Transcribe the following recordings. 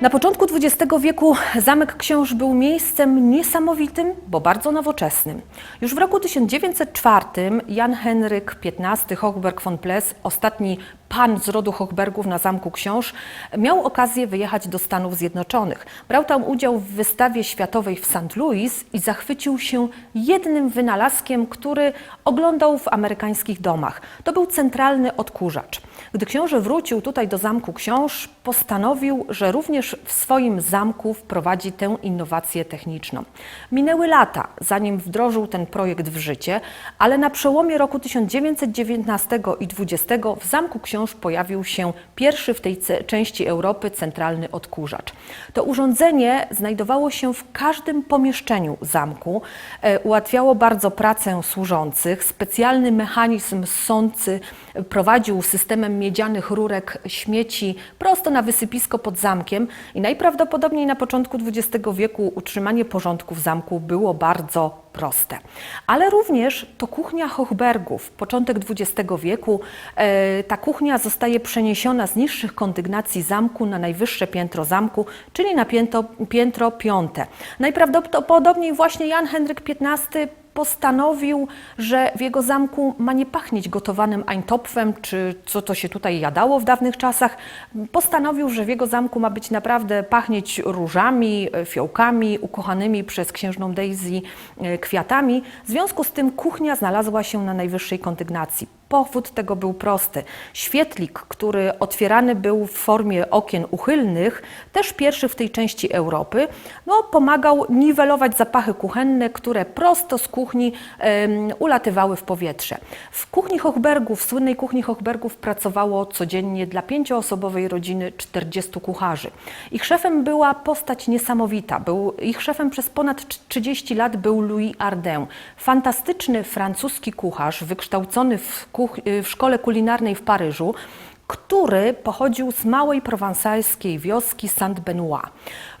Na początku XX wieku Zamek Książ był miejscem niesamowitym, bo bardzo nowoczesnym. Już w roku 1904 Jan Henryk XV Hochberg von Pless, ostatni pan z rodu Hochbergów na Zamku Książ, miał okazję wyjechać do Stanów Zjednoczonych. Brał tam udział w wystawie światowej w St. Louis i zachwycił się jednym wynalazkiem, który oglądał w amerykańskich domach. To był centralny odkurzacz. Gdy książę wrócił tutaj do Zamku Książ, postanowił, że również w swoim zamku wprowadzi tę innowację techniczną. Minęły lata, zanim wdrożył ten projekt w życie, ale na przełomie roku 1919 i 20 w Zamku Książ pojawił się pierwszy w tej części Europy centralny odkurzacz. To urządzenie znajdowało się w każdym pomieszczeniu zamku, e, ułatwiało bardzo pracę służących. Specjalny mechanizm sący prowadził systemem miedzianych rurek śmieci prosto na wysypisko pod zamkiem i najprawdopodobniej na początku XX wieku utrzymanie porządku w zamku było bardzo proste. Ale również to kuchnia Hochbergów, początek XX wieku. E, ta kuchnia zostaje przeniesiona z niższych kondygnacji zamku na najwyższe piętro zamku, czyli na piętro, piętro piąte. Najprawdopodobniej właśnie Jan Henryk XV postanowił, że w jego zamku ma nie pachnieć gotowanym eintopfem, czy co to się tutaj jadało w dawnych czasach. Postanowił, że w jego zamku ma być naprawdę pachnieć różami, fiołkami, ukochanymi przez księżną Daisy e, kwiatami. W związku z tym kuchnia znalazła się na najwyższej kondygnacji. Powód tego był prosty. Świetlik, który otwierany był w formie okien uchylnych, też pierwszy w tej części Europy, no, pomagał niwelować zapachy kuchenne, które prosto z kuchni em, ulatywały w powietrze. W kuchni Hochbergów, w słynnej kuchni Hochbergów pracowało codziennie dla pięcioosobowej rodziny 40 kucharzy. Ich szefem była postać niesamowita. Był, ich szefem przez ponad 30 lat był Louis Ardin, fantastyczny francuski kucharz, wykształcony w, w szkole kulinarnej w Paryżu, który pochodził z małej prowansalskiej wioski Saint-Benoît.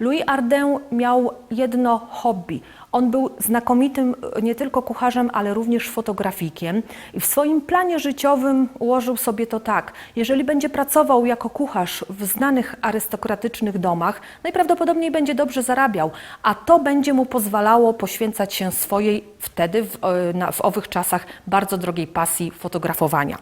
Louis Ardin miał jedno hobby. On był znakomitym e, nie tylko kucharzem, ale również fotografikiem i w swoim planie życiowym ułożył sobie to tak. Jeżeli będzie pracował jako kucharz w znanych arystokratycznych domach, najprawdopodobniej będzie dobrze zarabiał, a to będzie mu pozwalało poświęcać się swojej wtedy, w, na, w owych czasach, bardzo drogiej pasji fotografowania.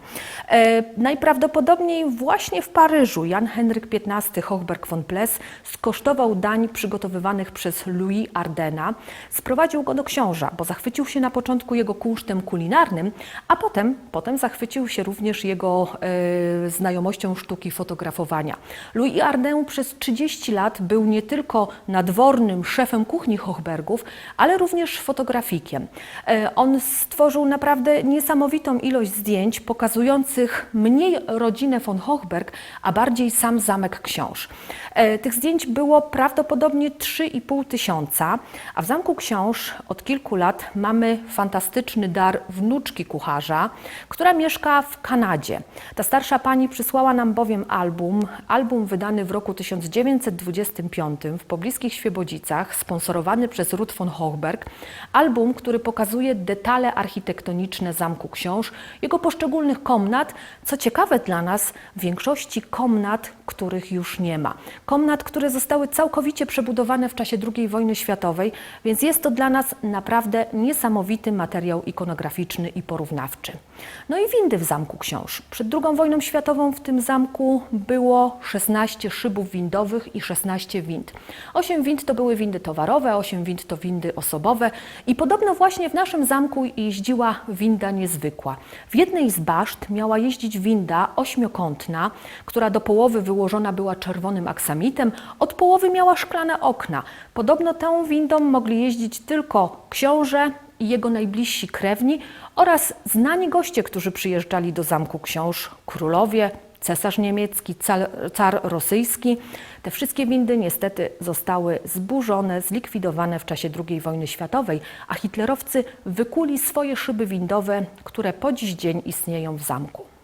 E, najprawdopodobniej właśnie w Paryżu Jan Henryk XV Hochberg von Pless skosztował dań przygotowywanych przez Louis Ardena. Sprowadził go do książa, bo zachwycił się na początku jego kunsztem kulinarnym, a potem, potem zachwycił się również jego e, znajomością sztuki fotografowania. Louis Arden przez 30 lat był nie tylko nadwornym szefem kuchni Hochbergów, ale również fotografikiem. E, on stworzył naprawdę niesamowitą ilość zdjęć pokazujących mniej rodzinę von Hochberg, a bardziej sam zamek książ. E, Tych zdjęć było prawdopodobnie 3,5 tysiąca, a w Zamku Książ od kilku lat mamy fantastyczny dar wnuczki kucharza, która mieszka w Kanadzie. Ta starsza pani przysłała nam bowiem album, album wydany w roku 1925 w pobliskich Świebodzicach, sponsorowany przez Ruth von Hochberg. Album, który pokazuje detale architektoniczne Zamku Książ, jego poszczególnych komnat, co ciekawe dla nas, w większości komnat, których już nie ma. Komnat, które zostały całkowicie przebudowane w czasie II wojny światowej, więc jest to dla nas naprawdę niesamowity materiał ikonograficzny i porównawczy. No i windy w Zamku Książ. Przed II wojną światową w tym zamku było 16 szybów windowych i 16 wind. 8 wind to były windy towarowe, 8 wind to windy osobowe i podobno właśnie w naszym zamku jeździła winda niezwykła. W jednej z baszt miała jeździć winda ośmiokątna, która do połowy wyłożona była czerwonym aksamitem, od połowy miała szklane okna. Podobno tą windą mogli jeździć tylko książę i jego najbliżsi krewni oraz znani goście, którzy przyjeżdżali do Zamku Książ, królowie, cesarz niemiecki, car, car rosyjski. Te wszystkie windy niestety zostały zburzone, zlikwidowane w czasie II wojny światowej, a hitlerowcy wykuli swoje szyby windowe, które po dziś dzień istnieją w zamku.